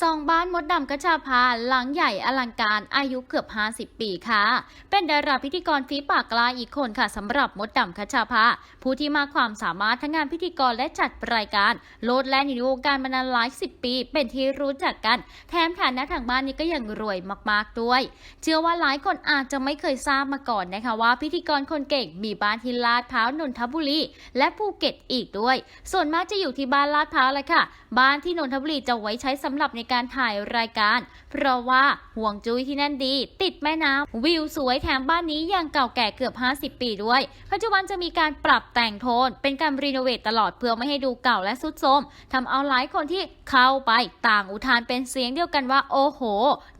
ซองบ้านมดดำกระชาพาหลังใหญ่อลังการอายุเกือบ 50 ปีค่ะ เป็นดาราพิธีกรฝีปากกล้าอีกคนค่ะสำหรับมดดำกระชาพาผู้ที่มากความสามารถทั้งงานพิธีกรและจัดรายการโลดแล่นอยู่ในวงการมานานหลายสิบปี เป็นที่รู้จักกัน แถมฐานะทางบ้านนี้ก็ยังรวยมากๆด้วย เชื่อว่าหลายคนอาจจะไม่เคยทราบมาก่อนนะคะว่าพิธีกรคนเก่งมีบ้านที่ลาดพร้าวนนทบุรีและภูเก็ตอีกด้วย ส่วนมากจะอยู่ที่บ้านลาดพร้าวเลยค่ะ บ้านที่นนทบุรีจะไว้ใช้สำหรับในการถ่ายรายการ เพราะว่าห่วงจุ้ยที่นั่นดี ติดแม่น้ำวิวสวยแถมบ้านนี้ยังเก่าแก่เกือบ 50 ปีด้วย ปัจจุบันจะมีการปรับแต่งโทน เป็นการรีโนเวทตลอดเพื่อไม่ให้ดูเก่าและสุดโทรมทำเอาหลายคนที่เข้าไปต่างอุทานเป็นเสียงเดียวกันว่า โอ้โห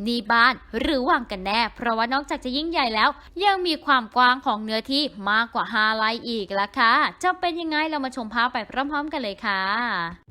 นี่บ้านหรือวังกันแน่ เพราะว่านอกจากจะยิ่งใหญ่แล้ว ยังมีความกว้างของเนื้อที่มากกว่า5ไร่อีกละค่ะจะเป็นยังไงเรามาชมภาพไปพร้อมๆ กันเลยค่ะ